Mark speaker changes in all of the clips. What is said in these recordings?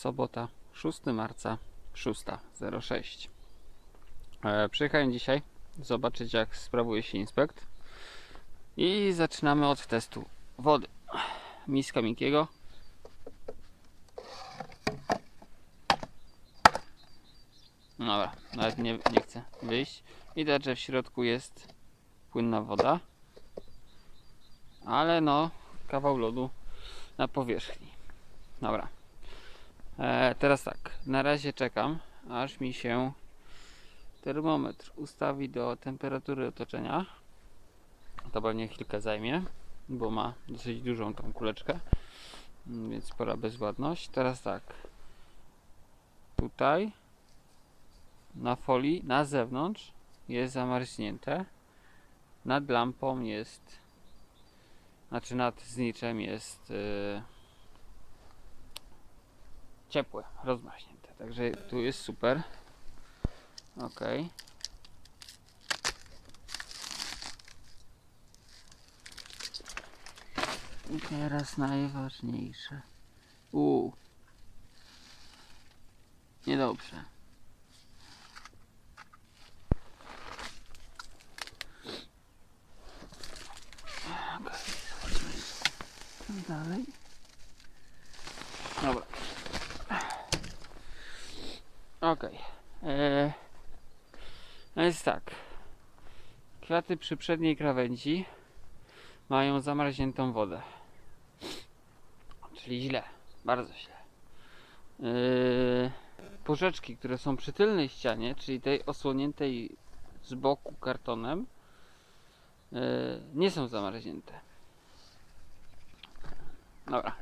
Speaker 1: sobota 6 marca 6.06. E, przyjechałem dzisiaj zobaczyć jak sprawuje się inspekt i zaczynamy od testu wody. Miska Mikiego. Dobra, nawet nie, nie chcę wyjść. Widać, że w środku jest płynna woda. Ale no, kawał lodu na powierzchni. Dobra. E, teraz tak, na razie czekam, aż mi się termometr ustawi do temperatury otoczenia. To pewnie chwilkę zajmie, bo ma dosyć dużą tą kuleczkę, mm, więc spora bezładność. Teraz tak, tutaj na folii na zewnątrz jest zamarznięte, nad lampą jest, znaczy nad zniczem jest yy, ciepłe, rozmaźnięte. Także tu jest super. Ok. I teraz najważniejsze. U. Niedobrze. Dalej. Dobra. Okej. Eee, No jest tak. Kwiaty przy przedniej krawędzi mają zamarzniętą wodę. Czyli źle. Bardzo źle. Eee, porzeczki, które są przy tylnej ścianie, czyli tej osłoniętej z boku kartonem, eee, nie są zamarznięte. Dobra.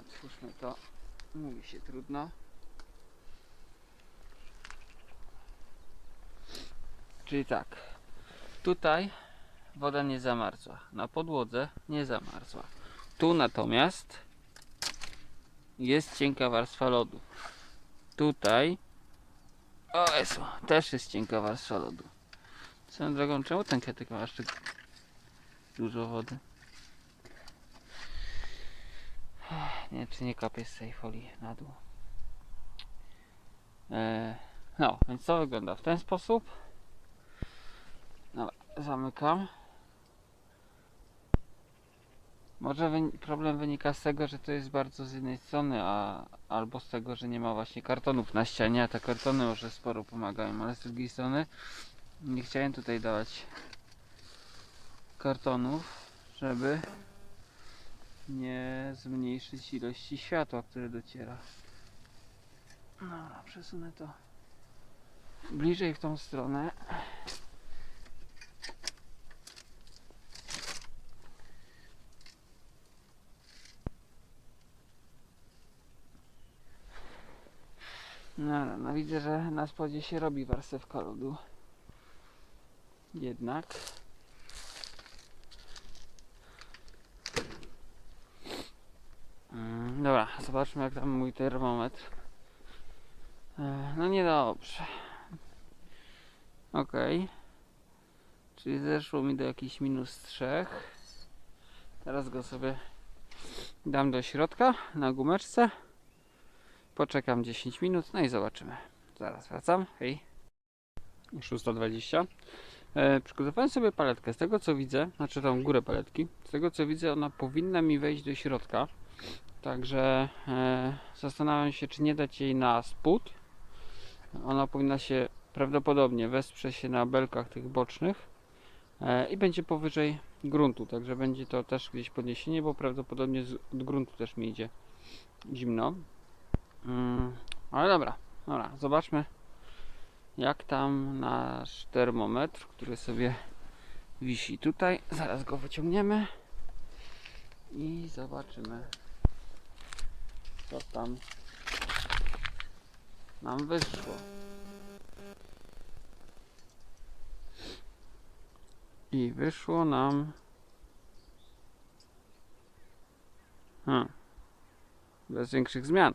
Speaker 1: Otwórzmy to. Mówi się trudno. Czyli tak. Tutaj woda nie zamarzła. Na podłodze nie zamarzła. Tu natomiast jest cienka warstwa lodu. Tutaj o Jezu, też jest cienka warstwa lodu. Swoją drogą, czemu ten kwiatek ma aż tak dużo wody? Nie, czy nie kapie z tej folii na dół. E, no, więc to wygląda w ten sposób. Dobra, zamykam. Może problem wynika z tego, że to jest bardzo z jednej strony, a albo z tego, że nie ma właśnie kartonów na ścianie, a te kartony może sporo pomagają, ale z drugiej strony nie chciałem tutaj dawać kartonów, żeby nie zmniejszyć ilości światła, które dociera. Dobra, przesunę to bliżej w tą stronę. No, no widzę, że na spodzie się robi warstewka lodu. Jednak. Mm, Dobra, zobaczmy jak tam mój termometr. E, No niedobrze. Okej. Czyli zeszło mi do jakichś minus 3. Teraz go sobie dam do środka na gumeczce. Poczekam 10 minut, no i zobaczymy. Zaraz wracam. Hej. 620. E, przygotowałem sobie paletkę. Z tego co widzę, znaczy tą górę paletki, z tego co widzę, ona powinna mi wejść do środka. Także e, zastanawiam się, czy nie dać jej na spód. Ona powinna się prawdopodobnie wesprze się na belkach tych bocznych e, i będzie powyżej gruntu. Także będzie to też gdzieś podniesienie, bo prawdopodobnie z, od gruntu też mi idzie zimno. Mm, ale dobra, dobra, zobaczmy jak tam nasz termometr, który sobie wisi tutaj. Zaraz go wyciągniemy i zobaczymy co tam nam wyszło. I wyszło nam hmm, bez większych zmian.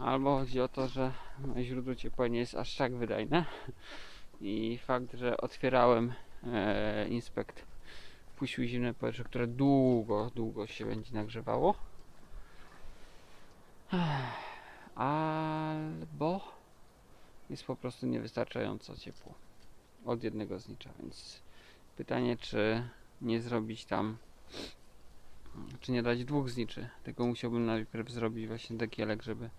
Speaker 1: Albo chodzi o to, że źródło ciepła nie jest aż tak wydajne i fakt, że otwierałem e, inspekt wpuścił zimne powietrze, które długo, długo się będzie nagrzewało. Albo jest po prostu niewystarczająco ciepło od jednego znicza, więc pytanie, czy nie zrobić tam, czy nie dać dwóch zniczy. Tego musiałbym najpierw zrobić właśnie dekielek, żeby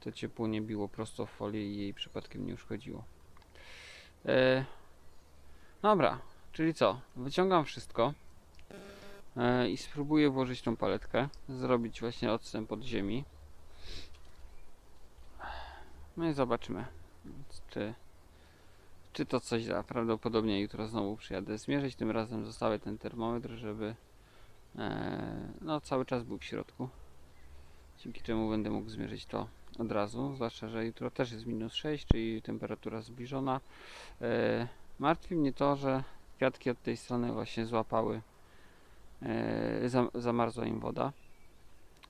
Speaker 1: to ciepło nie biło prosto w folię i jej przypadkiem nie uszkodziło. E, dobra, czyli co? Wyciągam wszystko e, i spróbuję włożyć tą paletkę, zrobić właśnie odstęp od ziemi. No i zobaczymy, czy, czy to coś da. Prawdopodobnie jutro znowu przyjadę zmierzyć. Tym razem zostawię ten termometr, żeby e, no, cały czas był w środku. Dzięki czemu będę mógł zmierzyć to od razu. Zwłaszcza, że jutro też jest minus 6, czyli temperatura zbliżona. E, martwi mnie to, że kwiatki od tej strony właśnie złapały. E, zam, zamarzła im woda.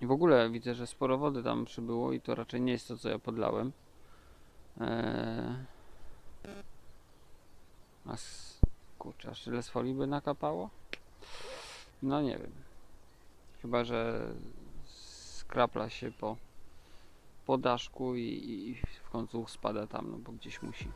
Speaker 1: I w ogóle widzę, że sporo wody tam przybyło i to raczej nie jest to, co ja podlałem. Eee... A kurczę, aż tyle z folii by nakapało? No nie wiem. Chyba, że skrapla się po, po daszku i, i w końcu spada tam, no bo gdzieś musi.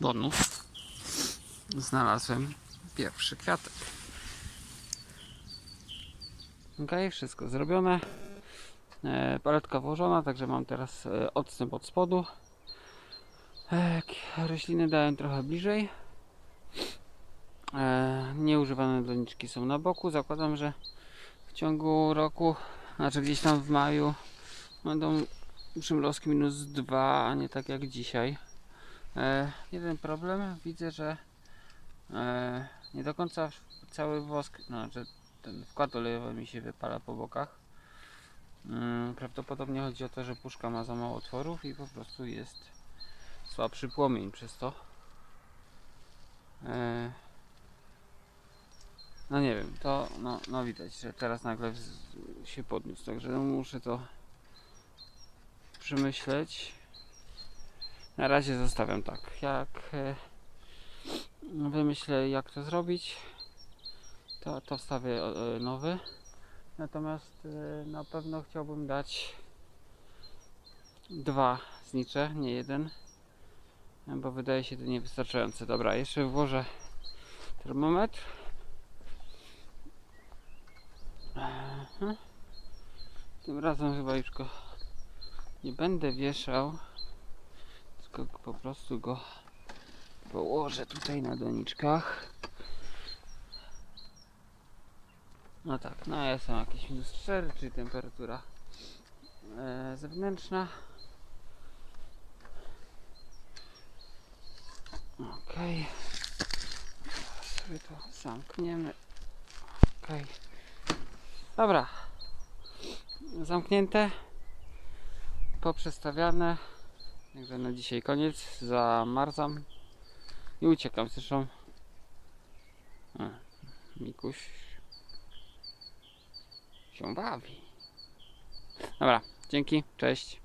Speaker 1: Bonus znalazłem pierwszy kwiatek. Ok, wszystko zrobione. E, paletka włożona, także mam teraz e, odstęp od spodu. E, rośliny dałem trochę bliżej. E, nieużywane doniczki są na boku. Zakładam, że w ciągu roku, znaczy gdzieś tam w maju, będą przymrozki minus 2, a nie tak jak dzisiaj. E, jeden problem, widzę, że e, nie do końca cały wosk, no, że ten wkład olejowy mi się wypala po bokach. Mm, prawdopodobnie chodzi o to, że puszka ma za mało otworów i po prostu jest słabszy płomień przez to. E, no nie wiem, to no, no widać, że teraz nagle się podniósł, także muszę to przemyśleć. Na razie zostawiam tak. Jak e, wymyślę jak to zrobić, to, to wstawię e, nowy. Natomiast e, na pewno chciałbym dać dwa znicze, nie jeden. e, Bo wydaje się to niewystarczające. Dobra, jeszcze włożę termometr. Tym razem chyba już go nie będę wieszał tylko po prostu go położę tutaj na doniczkach. No tak, no jest tam jakieś minus 4, czyli temperatura e, zewnętrzna. Ok. Sobie to zamkniemy. Ok. Dobra. Zamknięte. Poprzestawiane. Także na dzisiaj koniec. Zamarzam i uciekam. Zresztą a, Mikuś się bawi. Dobra, dzięki, cześć.